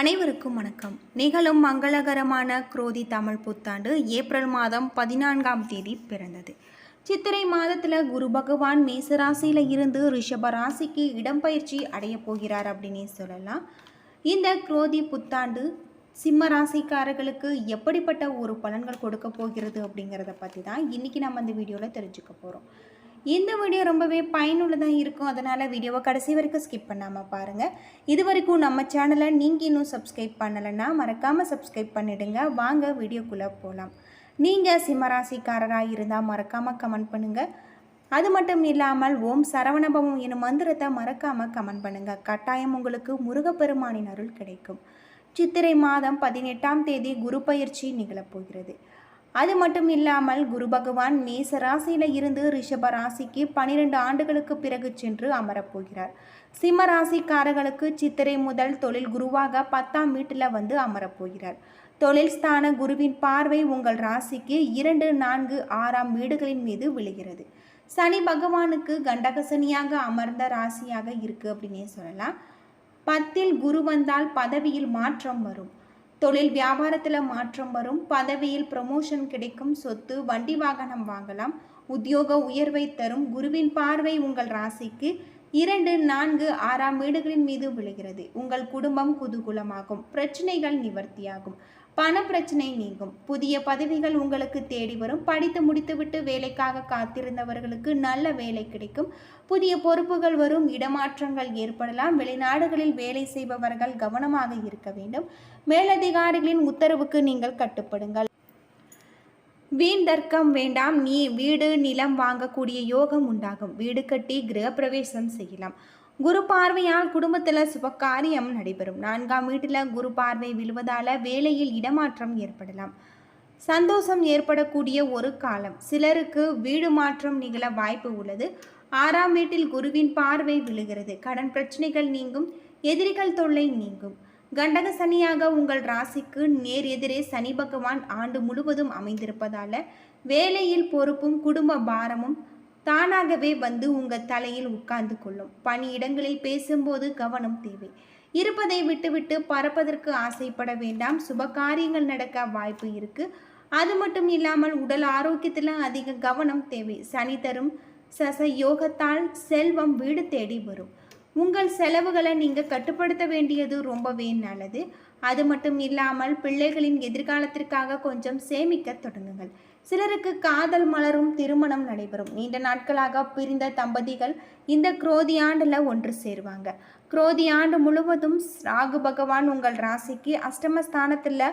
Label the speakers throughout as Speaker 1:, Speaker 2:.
Speaker 1: அனைவருக்கும் வணக்கம். நிகழும் மங்களகரமான குரோதி தமிழ் புத்தாண்டு ஏப்ரல் மாதம் பதினான்காம் தேதி பிறந்தது. சித்திரை மாதத்தில் குரு பகவான் மேசராசியில் இருந்து ரிஷப ராசிக்கு இடம்பெயர்ச்சி அடைய போகிறார் அப்படின்னே சொல்லலாம். இந்த குரோதி புத்தாண்டு சிம்ம ராசிக்காரர்களுக்கு எப்படிப்பட்ட ஒரு பலன்கள் கொடுக்க போகிறது அப்படிங்கிறத பற்றி தான் இன்றைக்கி நம்ம இந்த வீடியோவில் தெரிஞ்சுக்க போகிறோம் இந்த வீடியோ ரொம்பவே பயனுள்ளதாக இருக்கும். அதனால் வீடியோவை கடைசி வரைக்கும் ஸ்கிப் பண்ணாமல் பாருங்கள் இது வரைக்கும் நம்ம சேனலை நீங்கள் இன்னும் சப்ஸ்கிரைப் பண்ணலைன்னா மறக்காமல் சப்ஸ்கிரைப் பண்ணிவிடுங்க வாங்க வீடியோக்குள்ளே போகலாம் நீங்கள் சிம்மராசிக்காரராக இருந்தால் மறக்காமல் கமெண்ட் பண்ணுங்கள் அது மட்டும் இல்லாமல் ஓம் சரவணபவம் எனும் மந்திரத்தை மறக்காமல் கமெண்ட் பண்ணுங்கள் கட்டாயம் உங்களுக்கு முருகப்பெருமானின் அருள் கிடைக்கும். சித்திரை மாதம் பதினெட்டாம் தேதி குரு பயிற்சி நிகழப்போகிறது அது மட்டும் இல்லாமல் குரு பகவான் மேச ராசியில இருந்து ரிஷப ராசிக்கு பனிரெண்டு ஆண்டுகளுக்கு பிறகு சென்று அமரப்போகிறார் சிம்ம ராசிக்காரர்களுக்கு சித்திரை முதல் தொழில் குருவாக பத்தாம் வீட்டில் வந்து அமரப்போகிறார் தொழில் ஸ்தான குருவின் பார்வை உங்கள் ராசிக்கு இரண்டு நான்கு ஆறாம் வீடுகளின் மீது விழுகிறது. சனி பகவானுக்கு கண்டகசனியாக அமர்ந்த ராசியாக இருக்கு அப்படின்னே சொல்லலாம். பத்தில் குரு வந்தால் பதவியில் மாற்றம் வரும். தொழில் வியாபாரத்தில் மாற்றம் வரும். பதவியில் ப்ரமோஷன் கிடைக்கும். சொத்து வண்டி வாகனம் வாங்கலாம். உத்தியோக உயர்வை தரும். குருவின் பார்வை உங்கள் ராசிக்கு இரண்டு நான்கு ஆறாம் வீடுகளின் மீது விழுகிறது. உங்கள் குடும்பம் குதூகுலமாகும். பிரச்சனைகள் நிவர்த்தியாகும். பண பிரச்சனை நீங்கும். புதிய பதவிகள் உங்களுக்கு தேடி வரும். படித்து முடித்துவிட்டு வேலைக்காக காத்திருந்தவர்களுக்கு நல்ல வேலை கிடைக்கும். புதிய பொறுப்புகள் வரும். இடமாற்றங்கள் ஏற்படலாம். வெளிநாடுகளில் வேலை செய்பவர்கள் கவனமாக இருக்க வேண்டும். மேலதிகாரிகளின் உத்தரவுக்கு நீங்கள் கட்டுப்படுங்கள். வீண் தர்க்கம் வேண்டாம். நீ வீடு நிலம் வாங்கக்கூடிய யோகம் உண்டாகும். வீடு கட்டி கிரகப்பிரவேசம் செய்யலாம். குரு பார்வையால் குடும்பத்தில் சுபகாரியம் நடைபெறும். நான்காம் வீட்டில் குரு பார்வை விழுவதால் வேலையில் இடமாற்றம் ஏற்படலாம். சந்தோஷம் ஏற்படக்கூடிய ஒரு காலம். சிலருக்கு வீடு மாற்றம் நிகழ வாய்ப்பு உள்ளது. ஆறாம் வீட்டில் குருவின் பார்வை விழுகிறது. கடன் பிரச்சனைகள் நீங்கும். எதிரிகள் தொல்லை நீங்கும். கண்டக சனியாக உங்கள் ராசிக்கு நேர் எதிரே சனி பகவான் ஆண்டு முழுவதும் அமைந்திருப்பதால வேலையில் பொறுப்பும் குடும்ப பாரமும் தானாகவே வந்து உங்கள் தலையில் உட்கார்ந்து கொள்ளும். பணியிடங்களில் பேசும்போது கவனம் தேவை. இருப்பதை விட்டுவிட்டு பறப்பதற்கு ஆசைப்பட வேண்டாம். சுப காரியங்கள் நடக்க வாய்ப்பு இருக்கு. அது மட்டும் இல்லாமல் உடல் ஆரோக்கியத்தில் அதிக கவனம் தேவை. சனி தரும் சச யோகத்தால் செல்வம் வீடு தேடி வரும். உங்கள் செலவுகளை நீங்கள் கட்டுப்படுத்த வேண்டியது ரொம்பவே நல்லது. அது மட்டும் இல்லாமல் பிள்ளைகளின் எதிர்காலத்திற்காக கொஞ்சம் சேமிக்க தொடங்குங்கள். சிலருக்கு காதல் மலரும் திருமணம் நடைபெறும். நீண்ட நாட்களாக பிரிந்த தம்பதிகள் இந்த குரோதி ஆண்டில் ஒன்று சேருவாங்க. குரோதி ஆண்டு முழுவதும் ராகு பகவான் உங்கள் ராசிக்கு அஷ்டமஸ்தானத்தில்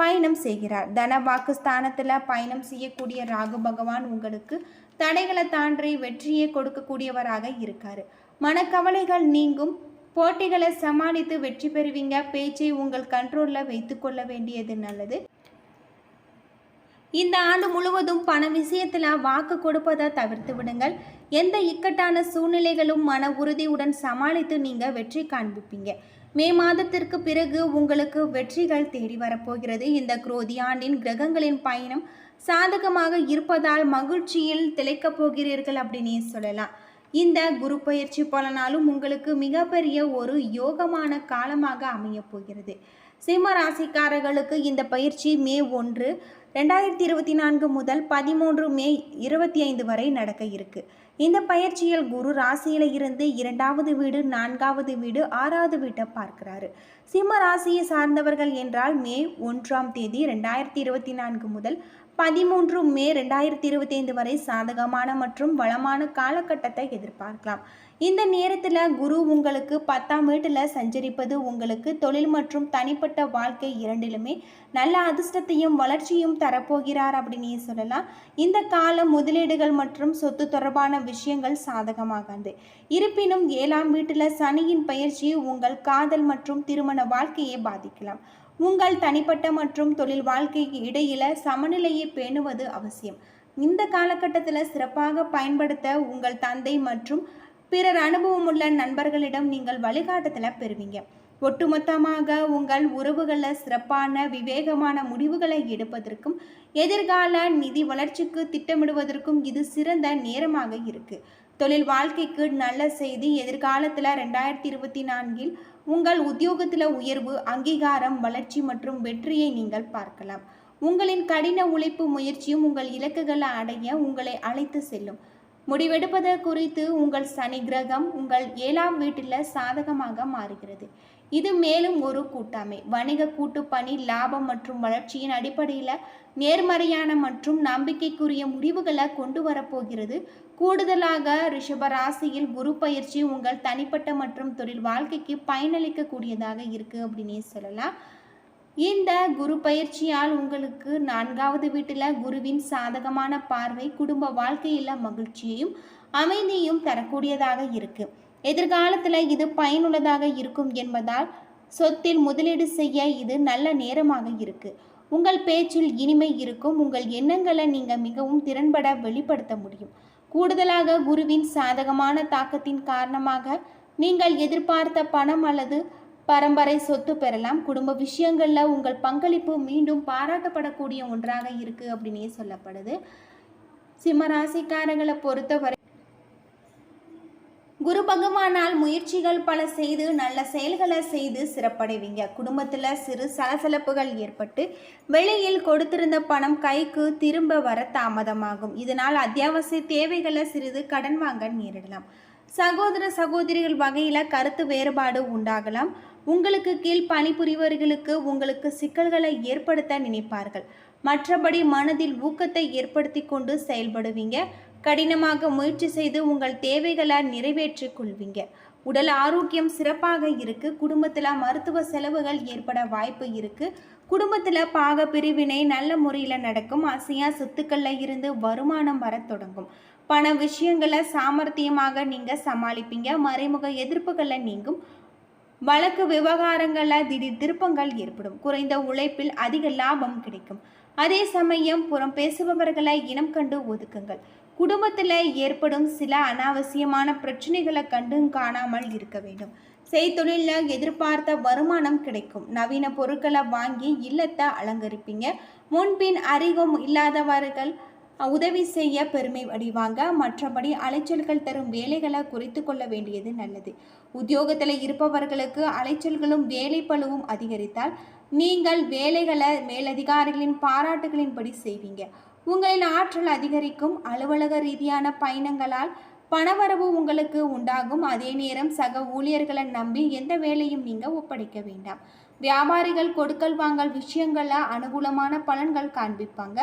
Speaker 1: பயணம் செய்கிறார். தன வாக்கு ஸ்தானத்தில் பயணம் செய்யக்கூடிய ராகு பகவான் உங்களுக்கு தடைகளை தாண்டி வெற்றியை கொடுக்கக்கூடியவராக இருக்கார். மனக்கவலைகள் நீங்கும். போட்டிகளை சமாளித்து வெற்றி பெறுவீங்க. பேச்சை உங்கள் கண்ட்ரோலில் வைத்துக்கொள்ள வேண்டியது நல்லது. இந்த ஆண்டு முழுவதும் பண விஷயத்தில் வாக்கு கொடுப்பதை தவிர்த்து விடுங்கள். எந்த இக்கட்டான சூழ்நிலைகளும் மன உறுதியுடன் சமாளித்து நீங்கள் வெற்றி காண்பிப்பீங்க. மே மாதத்திற்கு பிறகு உங்களுக்கு வெற்றிகள் தேடி வரப்போகிறது. இந்த குரோதி ஆண்டின் கிரகங்களின் பயணம் சாதகமாக இருப்பதால் மகிழ்ச்சியில் திளைக்கப் போகிறீர்கள் அப்படின்னே சொல்லலாம். இந்த குரு பயிற்சி பலனாலும் உங்களுக்கு மிகப்பெரிய ஒரு யோகமான காலமாக அமையப் போகிறது. சிம்ம ராசிக்காரர்களுக்கு இந்த பயிற்சி மே ஒன்று ரெண்டாயிரத்தி இருபத்தி நான்கு முதல் பதிமூன்று மே இருபத்தி ஐந்து வரை நடக்க இருக்கு. இந்த பயிற்சியில் குரு ராசியில இருந்து இரண்டாவது வீடு நான்காவது வீடு ஆறாவது வீட்டை பார்க்கிறாரு. சிம்ம ராசியை சார்ந்தவர்கள் என்றால் மே ஒன்றாம் தேதி ரெண்டாயிரத்தி இருபத்தி நான்கு முதல் பதிமூன்று மே ரெண்டாயிரத்தி இருபத்தி ஐந்து வரை சாதகமான மற்றும் வளமான காலகட்டத்தை எதிர்பார்க்கலாம். இந்த நேரத்தில் குரு உங்களுக்கு பத்தாம் வீட்டில் சஞ்சரிப்பது உங்களுக்கு தொழில் மற்றும் தனிப்பட்ட வாழ்க்கை இரண்டிலுமே நல்ல அதிர்ஷ்டத்தையும் வளர்ச்சியும் தரப்போகிறார் அப்படின்னு சொல்லலாம். இந்த காலம் முதலீடுகள் மற்றும் சொத்து தொடர்பான விஷயங்கள் சாதகமாகாது. இருப்பினும் ஏழாம் வீட்டில் சனியின் பயிற்சி உங்கள் காதல் மற்றும் திருமண வாழ்க்கையை பாதிக்கலாம். உங்கள் தனிப்பட்ட மற்றும் தொழில் வாழ்க்கைக்கு இடையில சமநிலையை பேணுவது அவசியம். இந்த காலகட்டத்தில் சிறப்பாக பயன்படுத்த உங்கள் தந்தை மற்றும் பிறர் அனுபவமுள்ள நண்பர்களிடம் நீங்கள் வழிகாட்டுதலை பெறுவீங்க. ஒட்டுமொத்தமாக உங்கள் உறவுகளில் சிறப்பான விவேகமான முடிவுகளை எடுப்பதற்கும் எதிர்கால நிதி வளர்ச்சிக்கு திட்டமிடுவதற்கும் இது சிறந்த நேரமாக இருக்கு. தொழில் வாழ்க்கைக்கு நல்ல செய்தி எதிர்காலத்தில் ரெண்டாயிரத்தி இருபத்தி நான்கில் உங்கள் உத்தியோகத்தில் உயர்வு அங்கீகாரம் வளர்ச்சி மற்றும் வெற்றியை நீங்கள் பார்க்கலாம். உங்களின் கடின உழைப்பு முயற்சியும் உங்கள் இலக்குகளை அடைய உங்களை அழைத்து செல்லும். முடிவெடுப்பது குறித்து உங்கள் சனி கிரகம் உங்கள் ஏழாம் வீட்டில் சாதகமாக மாறுகிறது. இது மேலும் ஒரு கூட்டாமை. வணிக கூட்டுப்பணி லாபம் மற்றும் வளர்ச்சியின் அடிப்படையில் நேர்மறையான மற்றும் நம்பிக்கைக்குரிய முடிவுகளை கொண்டு வரப்போகிறது. கூடுதலாக ரிஷபராசியில் குரு பயிற்சி உங்கள் தனிப்பட்ட மற்றும் தொழில் வாழ்க்கைக்கு பயனளிக்கக்கூடியதாக இருக்குது அப்படின்னே சொல்லலாம். இந்த குரு பயிற்சியால் உங்களுக்கு நான்காவது வீட்டில் குருவின் சாதகமான பார்வை குடும்ப வாழ்க்கையில் மகிழ்ச்சியையும் அமைதியையும் தரக்கூடியதாக இருக்குது எதிர்காலத்தில் இது பயனுள்ளதாக இருக்கும் என்பதால் சொத்தில் முதலீடு செய்ய இது நல்ல நேரமாக இருக்கு. உங்கள் பேச்சில் இனிமை இருக்கும். உங்கள் எண்ணங்களை நீங்கள் மிகவும் திறன்பட வெளிப்படுத்த முடியும். கூடுதலாக குருவின் சாதகமான தாக்கத்தின் காரணமாக நீங்கள் எதிர்பார்த்த பணம் அல்லது பரம்பரை சொத்து பெறலாம். குடும்ப விஷயங்களில் உங்கள் பங்களிப்பு மீண்டும் பாராட்டப்படக்கூடிய ஒன்றாக இருக்குது அப்படின்னே சொல்லப்படுது. சிம்மராசிக்காரங்களை பொறுத்தவரை குரு பகவானால் முயற்சிகள் பல செய்து நல்ல செயல்களை செய்து சிறப்படைவீங்க. குடும்பத்தில் சிறு சலசலப்புகள் ஏற்பட்டு வெளியில் கொடுத்திருந்த பணம் கைக்கு திரும்ப வர தாமதமாகும். இதனால் அத்தியாவசிய தேவைகளை சிறிது கடன் வாங்க நேரிடலாம். சகோதர சகோதரிகள் வகையில் கருத்து வேறுபாடு உண்டாகலாம். உங்களுக்கு கீழ் பணிபுரிவர்களுக்கு உங்களுக்கு சிக்கல்களை ஏற்படுத்த நினைப்பார்கள். மற்றபடி மனதில் ஊக்கத்தை ஏற்படுத்தி கொண்டு செயல்படுவீங்க. கடினமாக முயற்சி செய்து உங்கள் தேவைகளை நிறைவேற்றிக் கொள்வீங்க உடல் ஆரோக்கியம் சிறப்பாக இருக்கு. குடும்பத்தில் மருத்துவ செலவுகள் ஏற்பட வாய்ப்பு இருக்கு. குடும்பத்தில் பாக பிரிவினை நல்ல முறையில் நடக்கும். அசையா சொத்துக்களில் இருந்து வருமானம் வர தொடங்கும். பண விஷயங்களை சாமர்த்தியமாக நீங்கள் சமாளிப்பீங்க. மறைமுக எதிர்ப்புகளை நீங்கும். வழக்கு விவகாரங்களில் திடீர் திருப்பங்கள் ஏற்படும். குறைந்த உழைப்பில் அதிக லாபம் கிடைக்கும். அதே சமயம் புறம் பேசுபவர்களை இனம் கண்டு ஒதுக்குங்கள். குடும்பத்தில் ஏற்படும் சில அனாவசியமான பிரச்சனைகளை கண்டும் காணாமல் இருக்க வேண்டும். செய்தொழிலில் எதிர்பார்த்த வருமானம் கிடைக்கும். நவீன பொருட்களை வாங்கி இல்லத்தை அலங்கரிப்பீங்க. முன்பின் அறிவும் இல்லாதவர்கள் உதவி செய்ய பெருமை அடைவாங்க. மற்றபடி அலைச்சல்கள் தரும் வேலைகளை குறைத்து கொள்ள வேண்டியது நல்லது. உத்தியோகத்தில் இருப்பவர்களுக்கு அலைச்சல்களும் வேலை பழுவும் அதிகரித்தால் நீங்கள் வேலைகளை மேலதிகாரிகளின் பாராட்டுகளின்படி செய்வீங்க. உங்களின் ஆற்றல் அதிகரிக்கும் அலுவலக ரீதியான பயணங்களால் பணவரவு உங்களுக்கு உண்டாகும். அதே நேரம் சக ஊழியர்களை நம்பி எந்த வேலையும் நீங்கள் ஒப்படைக்க வேண்டாம். வியாபாரிகள் கொடுக்கல் வாங்கல் விஷயங்களில் அனுகூலமான பலன்கள் காண்பிப்பாங்க.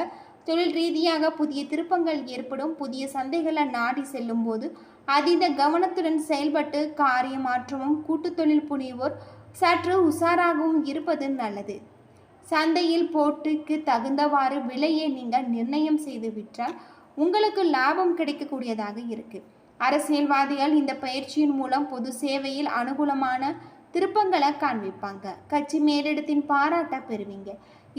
Speaker 1: தொழில் ரீதியாக புதிய திருப்பங்கள் ஏற்படும். புதிய சந்தைகளை நாடி செல்லும் போது அதீத கவனத்துடன் செயல்பட்டு காரிய மாற்றமும் கூட்டு தொழில் புரிவோர் சற்று உஷாராகவும் இருப்பது நல்லது. சந்தையில் போட்டிக்கு தகுந்தவாறு விலையை நீங்கள் நிர்ணயம் செய்து விற்றால் உங்களுக்கு லாபம் கிடைக்கக்கூடியதாக இருக்கு. அரசியல்வாதிகள் இந்த பயிற்சியின் மூலம் பொது சேவையில் அனுகூலமான திருப்பங்களை காண்பிப்பாங்க. கட்சி மேலிடத்தின் பாராட்ட பெறுவீங்க.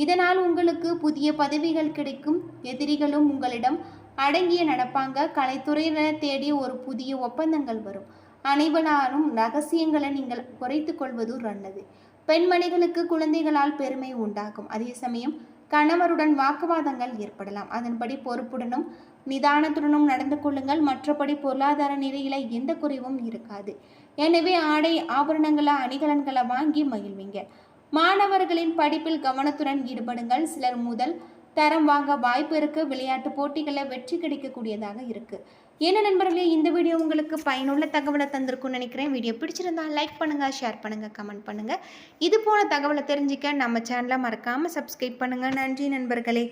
Speaker 1: இதனால் உங்களுக்கு புதிய பதவிகள் கிடைக்கும். எதிரிகளும் உங்களிடம் அடங்கிய நடப்பாங்க. கலைத்துறையினர் தேடி ஒரு புதிய ஒப்பந்தங்கள் வரும். அனைவராலும் ரகசியங்களை நீங்கள் குறைத்து கொள்வது நல்லது. பெண்மணிகளுக்கு குழந்தைகளால் பெருமை உண்டாகும். அதே சமயம் கணவருடன் வாக்குவாதங்கள் ஏற்படலாம். அதன்படி பொறுப்புடனும் நிதானத்துடனும் நடந்து கொள்ளுங்கள். மற்றபடி பொருளாதார நிலையில எந்த குறைவும் இருக்காது. எனவே ஆடை ஆபரணங்களை அணிகலன்களை வாங்கி மகிழ்வீங்க. மாணவர்களின் படிப்பில் கவனத்துடன் ஈடுபடுங்கள். சிலர் முதல் தரம் வாங்க வாய்ப்பு இருக்குது விளையாட்டு போட்டிகளில் வெற்றி கிடைக்கக்கூடியதாக இருக்குது என்ன நண்பர்களே இந்த வீடியோ உங்களுக்கு பயனுள்ள தகவலை தந்திருக்கும்னு நினைக்கிறேன். வீடியோ பிடிச்சிருந்தா லைக் பண்ணுங்கள் ஷேர் பண்ணுங்கள் கமெண்ட் பண்ணுங்கள் இது போல தகவலை தெரிஞ்சுக்க நம்ம சேனலை மறக்காமல் சப்ஸ்கிரைப் பண்ணுங்கள் நன்றி நண்பர்களே.